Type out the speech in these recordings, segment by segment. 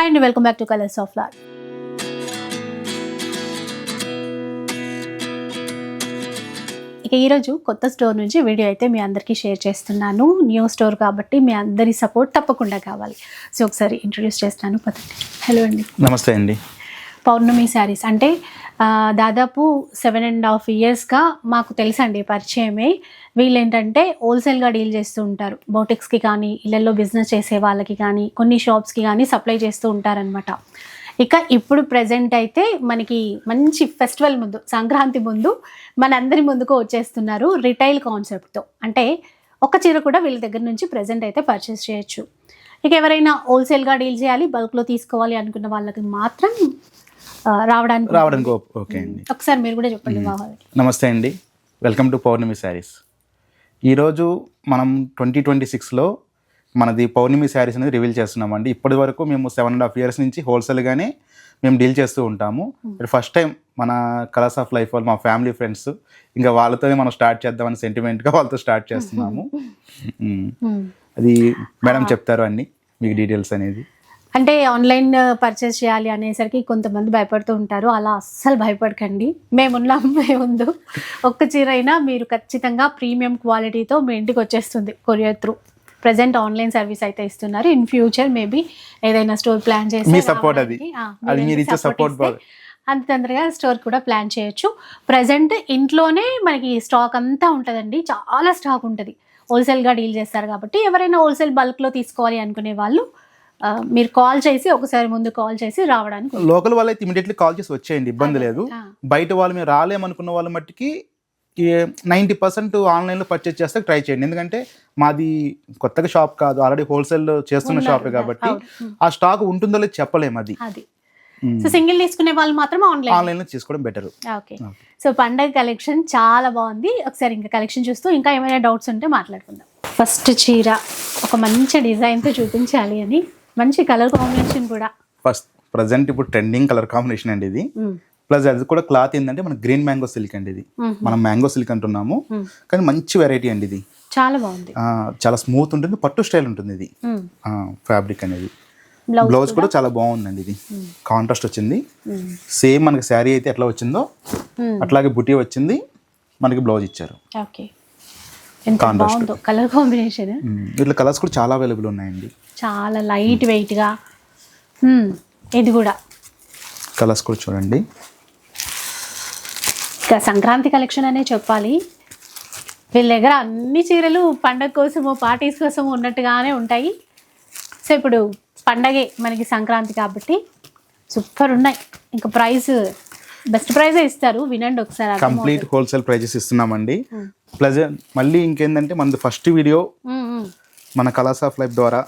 Hi అండి welcome back to colours of lot ఇక ఈరోజు కొత్త స్టోర్ నుంచి వీడియో అయితే మీ అందరికీ షేర్ చేస్తున్నాను. న్యూ స్టోర్ కాబట్టి మీ అందరి సపోర్ట్ తప్పకుండా కావాలి. సో ఒకసారి ఇంట్రొడ్యూస్ చేస్తాను. పదండి. హలో అండి. నమస్తే అండి. పౌర్ణమి శారీస్. అంటే దాదాపు సెవెన్ అండ్ హాఫ్ ఇయర్స్గా మాకు తెలుసండి పరిచయమే. వీళ్ళు ఏంటంటే హోల్సేల్గా డీల్ చేస్తూ ఉంటారు. బోటిక్స్కి కానీ ఇళ్ళల్లో బిజినెస్ చేసే వాళ్ళకి కానీ కొన్ని షాప్స్కి కానీ సప్లై చేస్తూ ఉంటారనమాట ఇక ఇప్పుడు ప్రజెంట్ అయితే మనకి మంచి ఫెస్టివల్ ముందు సంక్రాంతి ముందు మనందరి ముందుకు వచ్చేస్తున్నారు రిటైల్ కాన్సెప్ట్తో అంటే ఒక చీర కూడా వీళ్ళ దగ్గర నుంచి ప్రజెంట్ అయితే పర్చేస్ చేయొచ్చు. ఇక ఎవరైనా హోల్సేల్గా డీల్ చేయాలి బల్క్లో తీసుకోవాలి అనుకున్న వాళ్ళకి మాత్రం రావడానికి రావడానికి ఓకే అండి. ఒకసారి మీరు కూడా చెప్పండి నమస్తే అండి. Welcome to Pournami saris. ఈరోజు మనం ట్వంటీ ట్వంటీ సిక్స్లో మనది పౌర్ణమి శారీస్ అనేది రివీల్ చేస్తున్నామండి. ఇప్పటి వరకు మేము సెవెన్ అండ్ హాఫ్ ఇయర్స్ నుంచి హోల్సేల్గానే మేము డీల్ చేస్తూ ఉంటాము. ఫస్ట్ టైం మన కలర్స్ ఆఫ్ లైఫ్ వాళ్ళు మా ఫ్యామిలీ ఫ్రెండ్స్ ఇంకా వాళ్ళతోనే మనం స్టార్ట్ చేద్దామని సెంటిమెంట్గా వాళ్ళతో స్టార్ట్ చేస్తున్నాము. అది మేడం చెప్తారు అన్ని మీకు డీటెయిల్స్ అనేది. అంటే ఆన్లైన్ పర్చేస్ చేయాలి అనేసరికి కొంతమంది భయపడుతూ ఉంటారు. అలా అస్సలు భయపడకండి. మేమున్నాం మేముందు. ఒక్క చీర అయినా మీరు ఖచ్చితంగా ప్రీమియం క్వాలిటీతో మీ ఇంటికి వచ్చేస్తుంది courier through present online service అయితే ఇస్తున్నారు. ఇన్ ఫ్యూచర్ మేబీ ఏదైనా స్టోర్ ప్లాన్ చేసి అది. అంత తొందరగా స్టోర్ కూడా ప్లాన్ చేయొచ్చు. ప్రజెంట్ ఇంట్లోనే మనకి స్టాక్ అంతా ఉంటుందండి. చాలా స్టాక్ ఉంటుంది. హోల్సేల్గా డీల్ చేస్తారు కాబట్టి ఎవరైనా హోల్సేల్ బల్క్లో తీసుకోవాలి అనుకునే వాళ్ళు మీరు కాల్ చేసి ఒకసారి ముందు కాల్ చేసి రావడానికి. లోకల్ వాళ్ళు అయితే ఇమీడియట్లీ కాల్ చేసి వచ్చేయండి ఇబ్బంది లేదు. బయట వాళ్ళు మేము రాలేమనుకున్న వాళ్ళ మట్టికి నైంటీ పర్సెంట్ ఆన్లైన్లో పర్చేస్ చేస్తే ట్రై చేయండి. ఎందుకంటే మాది కొత్తగా షాప్ కాదు ఆల్రెడీ హోల్సేల్ చేస్తున్న షాపే. కాబట్టి ఆ స్టాక్ ఉంటుందో లేదో చెప్పలేము అది. సో సింగిల్ తీసుకునే వాళ్ళు మాత్రం ఆన్లైన్ ఆన్లైన్లో తీసుకోవడం బెటర్ ఓకే సో పండగ కలెక్షన్ చాలా బాగుంది. ఒకసారి ఇంకా కలెక్షన్ చూస్తూ ఇంకా ఏమైనా డౌట్స్ ఉంటే మాట్లాడుకుందాం. ఫస్ట్ చీర ఒక మంచి డిజైన్తో చూపించాలి అని. మంచి కలర్ కాంబినేషన్ కూడా. ఫస్ట్ ప్రజెంట్ ఇప్పుడు ట్రెండింగ్ కలర్ కాంబినేషన్ అండి ఇది. ప్లస్ అది కూడా క్లాత్ ఏంటంటే మన గ్రీన్ మ్యాంగో సిల్క్ అండి ఇది. మనం మ్యాంగో సిల్క్ అంటున్నాము. కానీ మంచి వెరైటీ అండి ఇది. చాలా బాగుంది. ఆ, చాలా స్మూత్ ఉంటుంది పట్టు స్టైల్ ఉంటుంది ఇది. ఫ్యాబ్రిక్ అనేది. బ్లౌజ్ కూడా చాలా బాగుందండి ఇది. కాంట్రాస్ట్ వచ్చింది. సేమ్ మనకి శారీ అయితే ఎట్లా వచ్చిందో అట్లాగే బుటీ వచ్చింది మనకి బ్లౌజ్ ఇచ్చారు. ఓకే ఎంత బాగుందో కలర్ కాంబినేషన్. ఇట్లా కలర్స్ కూడా చాలా అవైలబుల్ ఉన్నాయండి. చాలా లైట్ వెయిట్గా ఇది కూడా. కలర్స్ కూడా చూడండి. ఇంకా సంక్రాంతి కలెక్షన్ అనే చెప్పాలి. వీళ్ళ దగ్గర అన్ని చీరలు పండగ కోసము పార్టీస్ కోసము ఉన్నట్టుగానే ఉంటాయి. సో ఇప్పుడు పండగే మనకి సంక్రాంతి కాబట్టి సూపర్ ఉన్నాయి. ఇంకా ప్రైస్ బెస్ట్ ప్రైజే ఇస్తారు. వినండి ఒకసారి. కంప్లీట్ హోల్సేల్ ప్రైజెస్ ఇస్తున్నామండి. ప్లస్ మళ్ళీ ఇంకేంటంటే మనది ఫస్ట్ వీడియో మన కలర్స్ ఆఫ్ లైఫ్ ద్వారా.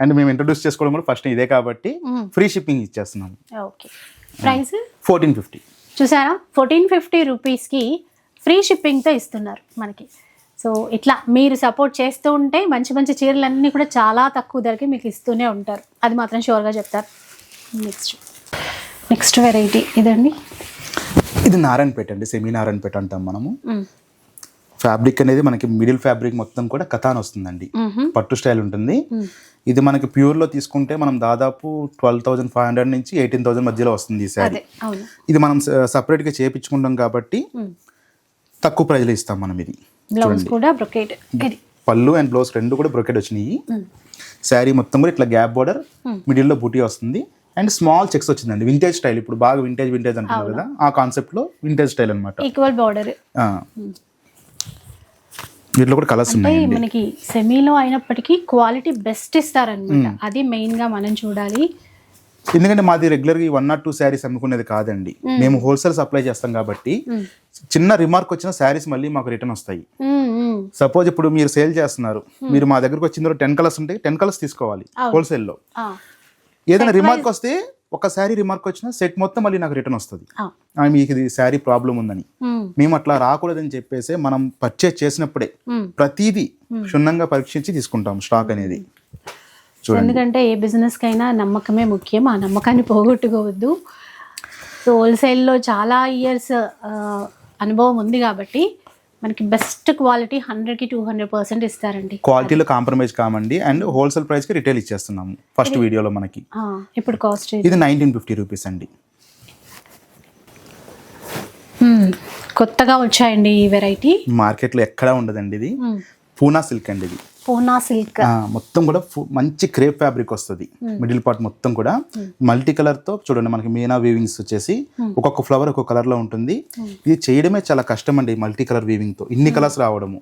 అండ్ మేము ఇంట్రొడ్యూస్ చేసుకోవడం కూడా ఫస్ట్ ఇదే కాబట్టి. ఫ్రీ షిప్పింగ్ ఇచ్చేస్తున్నాం ఓకే. ప్రైస్? Fourteen fifty. చూసారా? ఫోర్టీన్ ఫిఫ్టీ రూపీస్కి ఫ్రీ షిప్పింగ్తో ఇస్తున్నారు మనకి. సో ఇట్లా మీరు సపోర్ట్ చేస్తూ ఉంటే మంచి మంచి చీరలన్నీ కూడా చాలా తక్కువ ధరకి మీకు ఇస్తూనే ఉంటారు. అది మాత్రం షూర్గా చెప్తారు. నెక్స్ట్ నెక్స్ట్ వెరైటీ ఇదండి ఇది నారాయణపేట అండి సెమీ నారాయణపేట అంటాం మనము. ఫ్యాబ్రిక్ అనేది మనకి మిడిల్ ఫ్యాబ్రిక్ మొత్తం కూడా కథాన్ వస్తుందండి. పట్టు స్టైల్ ఉంటుంది. ఇది మనకి ప్యూర్లో తీసుకుంటే మనం దాదాపు ట్వెల్వ్ థౌసండ్ ఫైవ్ హండ్రెడ్ నుంచి ఎయిటీన్ థౌసండ్ మధ్యలో వస్తుంది ఈ శారీ ఇది మనం సపరేట్గా చేపించుకుంటాం కాబట్టి. తక్కువ ప్రైజ్లో ఇస్తాం మనం ఇది పళ్ళు అండ్ బ్లౌజ్ రెండు కూడా బ్రొకెట్ వచ్చినాయి. శారీ మొత్తం కూడా ఇట్లా గ్యాప్ బార్డర్. మిడిల్లో బూటీ వస్తుంది అండ్ స్మాల్ చెక్స్ వచ్చిందండి. వింటేజ్ స్టైల్ ఇప్పుడు బాగా వింటేజ్ వింటేజ్ అంటున్నారు కదా ఆ కాన్సెప్ట్లో వింటేజ్ స్టైల్ అనమాట ఈక్వల్ బార్డర్ వీటిలో కూడా కలర్స్ అంటే ఉన్నాయండి. మనకి సెమీలో అయినప్పటికీ క్వాలిటీ బెస్ట్ ఇస్తారనమాట అది మెయిన్గా మనం చూడాలి. ఎందుకంటే మాది రెగ్యులర్గా వన్ నాట్ టూ శారీస్ అమ్ముకునేది కాదండి. మేము. హోల్సేల్ సప్లై చేస్తాం కాబట్టి. చిన్న రిమార్క్ వచ్చిన శారీస్ మళ్ళీ మాకు రిటర్న్ వస్తాయి. సపోజ్ ఇప్పుడు మీరు సేల్ చేస్తున్నారు. మీరు మా దగ్గరకు వచ్చిన టెన్ కలర్స్ ఉంటాయి టెన్ కలర్స్ తీసుకోవాలి అవును. ఏదైనా రిమార్క్ వస్తే ఒక శారీ రిమార్క్ వచ్చినా సెట్ మొత్తం మళ్ళీ నాకు రిటర్న్ వస్తుంది. మీకు ఇది శారీ ప్రాబ్లం ఉందని. మ్మ్. మేము అట్లా రాకూడదని చెప్పేసి మనం పర్చేస్ చేసినప్పుడే మ్మ్. ప్రతిదీ క్షుణ్ణంగా పరీక్షించి తీసుకుంటాం స్టాక్ అనేది. ఎందుకంటే ఏ బిజినెస్ కైనా నమ్మకమే ముఖ్యం. ఆ నమ్మకాన్ని పోగొట్టుకోవద్దు. సో హోల్సేల్లో చాలా ఇయర్స్ అనుభవం ఉంది కాబట్టి మనకి బెస్ట్ క్వాలిటీ హండ్రెడ్కి టూ హండ్రెడ్ పర్సెంట్ ఇస్తారండి. క్వాలిటీలో కాంప్రమైజ్ కామండి. అండ్ హోల్సేల్ ప్రైస్కి రిటైల్ ఇచ్చేస్తున్నాము. ఫస్ట్ వీడియోలో మనకి. ఇప్పుడు కాస్ట్ ఇది నైన్టీన్ ఫిఫ్టీ రూపీస్ అండి. కొత్తగా వచ్చాయండి ఈ వెరైటీ. మార్కెట్లో ఎక్కడా ఉండదండి ఇది. పూనా సిల్క్ అండి ఇది. పూనా సిల్క్. మొత్తం కూడా మంచి క్రేప్ ఫ్యాబ్రిక్ వస్తుంది. మిడిల్ పార్ట్ మొత్తం కూడా. మల్టీ కలర్తో చూడండి మనకి మీనా వీవింగ్స్ వచ్చేసి ఒక్కొక్క ఫ్లవర్ ఒక్కొక్క కలర్లో ఉంటుంది. ఇది చేయడమే చాలా కష్టం అండి మల్టీ కలర్ వీవింగ్తో. ఇన్ని కలర్స్ రావడము.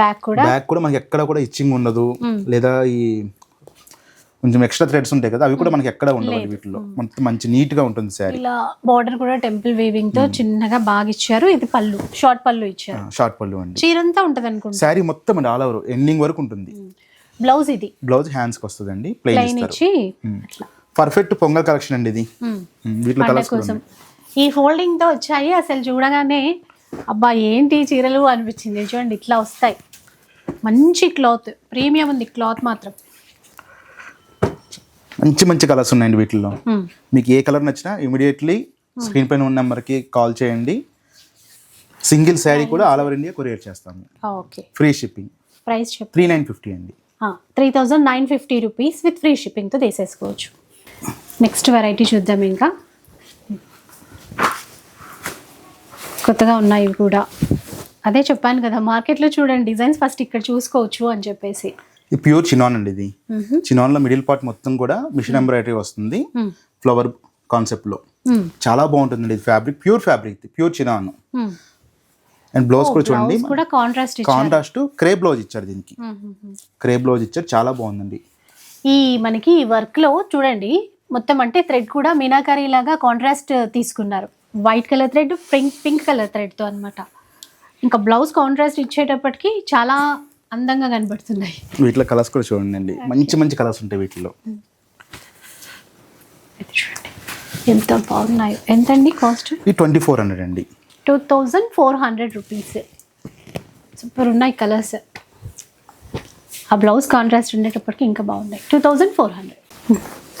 బ్యాక్ కూడా. బ్యాక్ కూడా మనకి ఎక్కడ కూడా ఇచ్చింగ్ ఉండదు. లేదా ఈ కొంచెం ఎక్స్ట్రా థ్రెడ్స్ ఉంటాయి కదా అవి కూడా మనకి ఎక్కడ ఉండవు వీటిలో మొత్తం మంచి నీట్గా ఉంటుంది శారీ ఇలా బార్డర్ కూడా టెంపుల్ వీవింగ్తో చిన్నగా బాగా ఇచ్చారు. ఇది పళ్ళు షార్ట్ పళ్ళు ఇచ్చారు. షార్ట్ పళ్ళు అండి. చీరంతా ఉంటది అనుకుంటా. శారీ మొత్తం అండి ఆల్ ఓవర్ ఎండింగ్ వరకు ఉంటుంది. బ్లౌజ్ ఇది. బ్లౌజ్ హ్యాండ్స్కి వస్తుంది అండి ప్లెయిన్ ఇచ్చి అట్లా. పర్ఫెక్ట్ పొంగల్ కలెక్షన్ అండి ఇది. వీటిలో కలర్స్ కోసం. ఈ ఫోల్డింగ్తో వచ్చాయి అసలు చూడగానే అబ్బా ఏంటి చీరలు అనిపించింది. చూడండి ఇట్లా వస్తాయి. మంచి క్లాత్ ప్రీమియం ఉంది క్లాత్ మాత్రం. మంచి మంచి కలర్స్ ఉన్నాయండి వీటిల్లో. మీకు ఏ కలర్ నచ్చినా ఇమీడియట్లీ స్క్రీన్ పైన ఉన్న నెంబర్కి కాల్ చేయండి. సింగిల్ శారీ కూడా ఆల్ ఓవర్ ఇండియా కొరియర్ చేస్తాము. Okay. Free shipping price three nine fifty అండి. Three thousand nine fifty rupees with free షిప్పింగ్తో తీసేసుకోవచ్చు. నెక్స్ట్ వెరైటీ చూద్దాం ఇంకా. కొత్తగా ఉన్నాయి కూడా. అదే చెప్పాను కదా మార్కెట్లో చూడండి డిజైన్స్ ఫస్ట్ ఇక్కడ చూసుకోవచ్చు అని చెప్పేసి. ఇది ప్యూర్ చినాన్ అండి ఇది. చినాన్లో మిడిల్ పార్ట్ మొత్తం కూడా మిషన్ ఎంబ్రాయిడరీ వస్తుంది. ఫ్లవర్ కాన్సెప్ట్లో. మ్మ్. చాలా బాగుంటుందండి ఇది fabric. Pure fabric pure chinon. And blouse కూడా చూడండి. కాంట్రాస్ట్ క్రే బ్లౌజ్ ఇచ్చారు దీనికి. క్రే బ్లౌజ్ ఇచ్చారు. చాలా బాగుందండి. ఈ మనకి వర్క్లో చూడండి మొత్తం అంటే థ్రెడ్ కూడా మీనాకారి లాగా కాంట్రాస్ట్ తీసుకున్నారు. White colour thread pink pink colour థ్రెడ్తో అన్నమాట. ఇంకా బ్లౌజ్ కాంట్రాస్ట్ ఇచ్చేటప్పటికి చాలా అందంగా కనబడుతున్నాయి. వీటిలో కలర్స్ కూడా చూడండి అండి మంచి మంచి కలర్స్ ఉంటాయి వీటిలో. చూడండి. ఎంత బాగున్నాయో. ఎంతండి కాస్ట్? ఇది ట్వంటీ ఫోర్ హండ్రెడ్ అండి. Two thousand four hundred rupees. Super ఉన్నాయి కలర్స్. ఆ బ్లౌజ్ కాంట్రాస్ట్ ఉండేటప్పటికి ఇంకా బాగున్నాయి. Two thousand four hundred.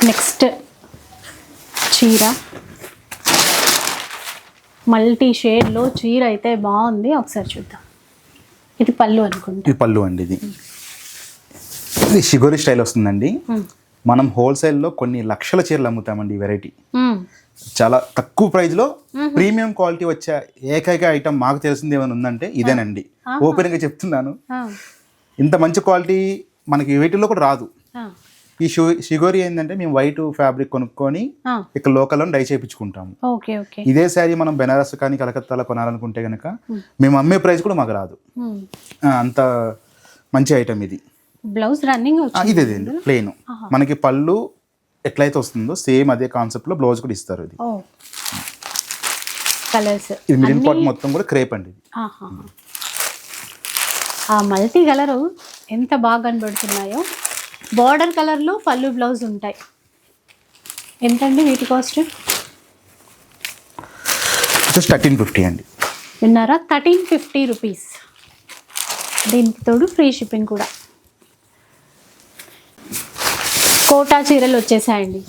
Next చీర. మల్టీ షేడ్లో చీర అయితే బాగుంది. ఒకసారి చూద్దాం. ఇది పళ్ళు అనుకుంటా. ఇది పళ్ళు అండి ఇది. ఇది షిగోరి స్టైల్ వస్తుందండి. మనం హోల్సేల్లో కొన్ని లక్షల చీరలు అమ్ముతామండి ఈ వెరైటీ. చాలా తక్కువ ప్రైస్లో ప్రీమియం క్వాలిటీ వచ్చే ఏకైక ఐటమ్ మాకు తెలిసింది ఏమైనా ఉందంటే ఇదేనండి. ఓపెన్గా చెప్తున్నాను. ఇంత మంచి క్వాలిటీ మనకి వీటిల్లో కూడా రాదు. ఈ షిగోరి ఏంటంటే మేము వైట్ ఫ్యాబ్రిక్ కొనుక్కొని. ఇక్కడ లోకల్లో డై చేయించుకుంటాము ఇదే శారీ మనం బెనారస్ కానీ కలకత్తాలో కొనాలనుకుంటే కనుక మేము. అమ్మే ప్రైస్ కూడా మాకు రాదు. అంత మంచి ఐటమ్ ఇది. బ్లౌజ్ రన్నింగ్ ఆ, వచ్చింది ఇదే ఇదే ప్లెయిన్. మనకి పళ్ళు ఎట్లయితే వస్తుందో సేమ్ అదే కాన్సెప్ట్లో బ్లౌజ్ కూడా ఇస్తారు ఇది. ఓ. కలర్స్. ఇది మిడిల్ పార్ట్ మొత్తం కూడా క్రేప్ అండి. ఆ మల్టీ కలరు ఎంత బాగా కనబడుతున్నాయో. బార్డర్ కలర్లో పళ్ళు బ్లౌజ్ ఉంటాయి. ఎంతండి వీటి కాస్ట్? జస్ట్ థర్టీన్ ఫిఫ్టీ అండి. విన్నారా? Thirteen fifty rupees. దీనికి తోడు ఫ్రీ షిప్పింగ్ కూడా. కోటా చీరలు వచ్చేసాయండి.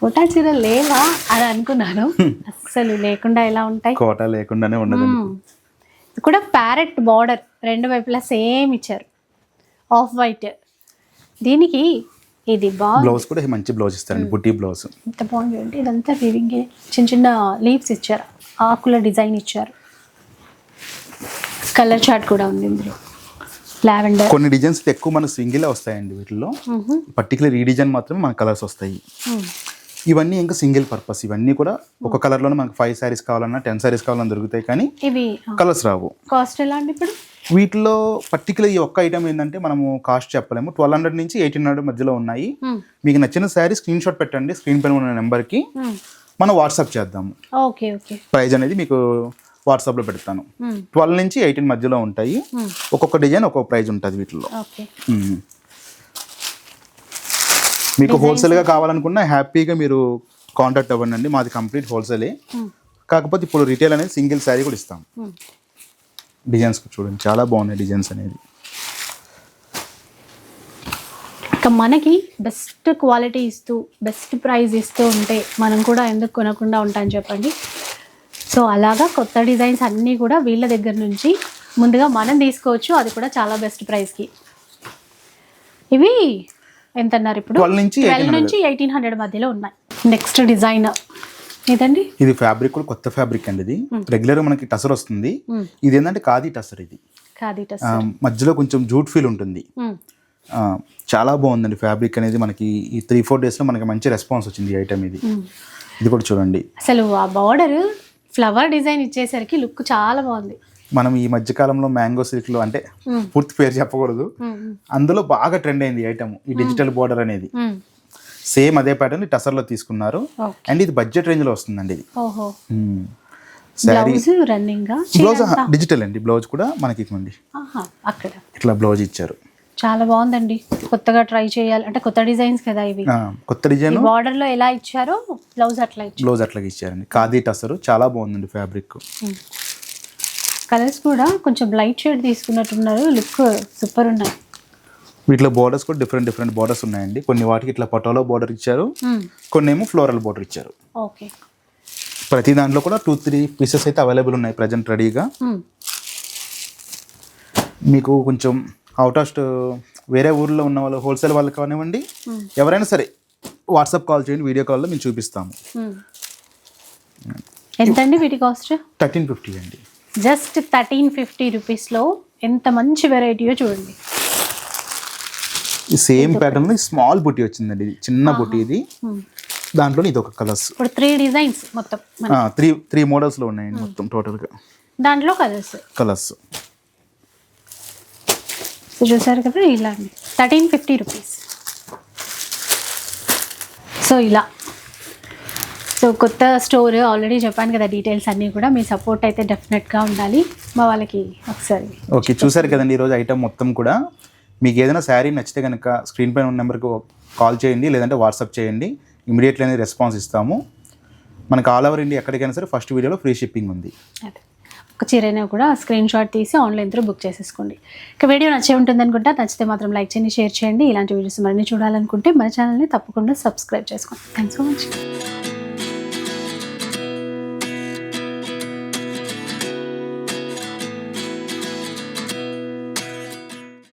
కోటా చీరలు లేవా అని అనుకున్నాను. అస్సలు లేకుండా ఎలా ఉంటాయి? కోట లేకుండానే. ఇది కూడా ప్యారెట్ బార్డర్. రెండు వైపులా సేమ్ ఇచ్చారు. Off white. దీనికి ఇది బాగా బ్లౌజ్ కూడా మంచి బ్లౌజ్ ఇస్తారండి బుట్టి బ్లౌజ్ ఎంత బాగుంది అంటే ఇదంతా వివింగ్ చిన్న చిన్న లీవ్స్ ఇచ్చారు. ఆకుల డిజైన్ ఇచ్చారు. కలర్ చార్ట్ కూడా ఉంది ఇందులో. లావెండర్ కొన్ని డిజైన్స్ ఎక్కువ మన సింగిల్ వస్తాయండి వీటిలో పర్టికులర్ ఈ డిజైన్ మాత్రమే మన కలర్స్ వస్తాయి. ఇవన్నీ ఇంకా సింగిల్ పర్పస్. ఇవన్నీ కూడా ఒక కలర్లోనే మనకు ఫైవ్ శారీస్ కావాలన్నా టెన్ శారీస్ కావాలన్నా దొరుకుతాయి కానీ ఇవి కలర్స్ రావు. కాస్ట్ ఎలా అండి ఇప్పుడు? వీటిలో పర్టికులర్ ఈ ఒక్క ఐటమ్ ఏంటంటే మనము కాస్ట్ చెప్పలేము. ట్వెల్వ్ హండ్రెడ్ నుంచి ఎయిటీన్ హండ్రెడ్ మధ్యలో ఉన్నాయి. మీకు నచ్చిన శారీ స్క్రీన్ షాట్ పెట్టండి. స్క్రీన్ పైన ఉన్న నెంబర్కి. మనం వాట్సాప్ చేద్దాము. Okay okay. ప్రైజ్ అనేది మీకు వాట్సాప్లో పెడతాను. ట్వెల్వ్ నుంచి ఎయిటీన్ మధ్యలో ఉంటాయి. ఒక్కొక్క డిజైన్ ఒక్కొక్క ప్రైజ్ ఉంటుంది వీటిలో. మీకు హోల్సేల్గా కావాలనుకున్నా హ్యాపీగా మీరు కాంటాక్ట్ అవ్వండి. మాది కంప్లీట్ హోల్సేలే మ్మ్. కాకపోతే ఇప్పుడు రిటైల్ అనేది సింగిల్ శారీ కూడా ఇస్తాం. డిజైన్స్ చూడండి. చాలా బాగున్నాయి డిజైన్స్ అనేది. మనకి బెస్ట్ క్వాలిటీ ఇస్తూ బెస్ట్ ప్రైస్ ఇస్తూ ఉంటే మనం కూడా ఎందుకు కొనకుండా ఉంటాం చెప్పండి. సో అలాగా కొత్త డిజైన్స్ అన్నీ కూడా వీళ్ళ దగ్గర నుంచి ముందుగా మనం తీసుకోవచ్చు. అది కూడా చాలా బెస్ట్ ప్రైస్కి ఇవి ఎంత అన్నారు ఇప్పుడు? 12 నుంచి ట్వెల్వ్ నుంచి ఎయిటీన్ హండ్రెడ్ మధ్యలో ఉన్నాయి. నెక్స్ట్ డిజైన్ ఇదండి ఇది ఫ్యాబ్రిక్ కూడా కొత్త ఫ్యాబ్రిక్ అండి ఇది. రెగ్యులర్ మనకి టసర్ వస్తుంది. ఇది ఏంటంటే ఖాదీ టసర్ ఇది. ఖాదీ టస్ ఆ, మధ్యలో కొంచెం జూట్ ఫీల్ ఉంటుంది. ఆ, చాలా బాగుందండి ఫ్యాబ్రిక్ అనేది మనకి. ఈ త్రీ ఫోర్ డేస్లో మనకి మంచి రెస్పాన్స్ వచ్చింది ఈ ఐటమ్ ఇది. ఇది కూడా చూడండి. అసలు ఆ బార్డర్ ఫ్లవర్ డిజైన్ ఇచ్చేసరికి లుక్ చాలా బాగుంది. మనం ఈ మధ్య కాలంలో మ్యాంగో సిల్క్లో అంటే పూర్తి పేరు చెప్పకూడదు. అందులో బాగా ట్రెండ్ అయింది ఐటమ్ ఈ డిజిటల్ బోర్డర్ అనేది. సేమ్ అదే ప్యాటర్న్ టసర్లో తీసుకున్నారు. అండ్ ఇది బడ్జెట్ రేంజ్లో వస్తుందండి ఇది. శారీ బ్లౌజ్ డిజిటల్ అండి. బ్లౌజ్ కూడా మనకి ఇవ్వండి. అక్కడ. ఇట్లా బ్లౌజ్ ఇచ్చారు. చాలా బాగుందండి. కొత్తగా ట్రై చేయాలి. అంటే కొత్త డిజైన్స్ కదా ఇవి. కొత్త డిజైన్ బార్డర్లో ఎలా ఇచ్చారో బ్లౌజ్ అట్లా బ్లౌజ్ అట్లాగే ఇచ్చారండి. ఖాదీ టసర్. చాలా బాగుందండి ఫ్యాబ్రిక్ కలర్స్ కూడా కొంచెం లైట్ షేడ్ తీసుకున్నట్టున్నారు. లుక్ సూపర్ ఉన్నాయి. వీటిలో బోర్డర్స్ కూడా డిఫరెంట్ డిఫరెంట్ బోర్డర్స్ ఉన్నాయండి. కొన్ని వాటికి ఇట్లా పటోలో బోర్డర్ ఇచ్చారు. కొన్ని ఏమో ఫ్లోరల్ బోర్డర్ ఇచ్చారు. ఓకే ప్రతి దాంట్లో కూడా టూ త్రీ పీసెస్ అయితే అవైలబుల్ ఉన్నాయి ప్రజెంట్ రెడీగా మీకు కొంచెం అవుట్ ఆఫ్ వేరే ఊర్లో ఉన్న వాళ్ళు హోల్సేల్ వాళ్ళు కానివ్వండి ఎవరైనా సరే వాట్సాప్ కాల్ చేయండి వీడియో కాల్లో మేము చూపిస్తాము. ఎంతండి వీటి కాస్ట్ థర్టీన్ ఫిఫ్టీ అండి. జస్ట్ థర్టీన్ ఫిఫ్టీ రూపీస్లో ఎంత మంచి వెరైటీయో చూడండి. సేమ్ ప్యాటర్న్ స్మాల్ బుట్టి వచ్చిందండి. ఇది చిన్న బుట్టి ఇది. దాంట్లో ఇది ఒక కలర్స్ ఇప్పుడు త్రీ డిజైన్స్ మొత్తం త్రీ త్రీ మోడల్స్లో ఉన్నాయండి మొత్తం టోటల్గా దాంట్లో కలర్స్ కలర్స్ సో చూసారు కదా ఇలా థర్టీన్ ఫిఫ్టీ రూపీస్. సో ఇలా. సో కొత్త స్టోర్ ఆల్రెడీ చెప్పాను కదా డీటెయిల్స్ అన్నీ కూడా. మీ సపోర్ట్ అయితే డెఫినెట్గా ఉండాలి. మా వాళ్ళకి ఒకసారి. ఓకే చూసారు కదండి ఈరోజు ఐటమ్ మొత్తం కూడా. మీకు ఏదైనా శారీ నచ్చితే కనుక స్క్రీన్ పైన ఉన్న నెంబర్కి కాల్ చేయండి లేదంటే వాట్సాప్ చేయండి. ఇమీడియట్లీ అనేది రెస్పాన్స్ ఇస్తాము. మనకు ఆల్ ఓవర్ ఇండియా ఎక్కడికైనా సరే ఫస్ట్ వీడియోలో ఫ్రీ షిప్పింగ్ ఉంది. ఒక చీరైనా కూడా స్క్రీన్ షాట్ తీసి ఆన్లైన్ త్రూ బుక్ చేసేసుకోండి. ఇక వీడియో నచ్చే ఉంటుంది అనుకుంటా. నచ్చితే మాత్రం లైక్ చేయండి షేర్ చేయండి. ఇలాంటి వీడియోస్ మరిన్ని చూడాలనుకుంటే మన ఛానల్ని తప్పకుండా సబ్స్క్రైబ్ చేసుకోండి. Thanks for watching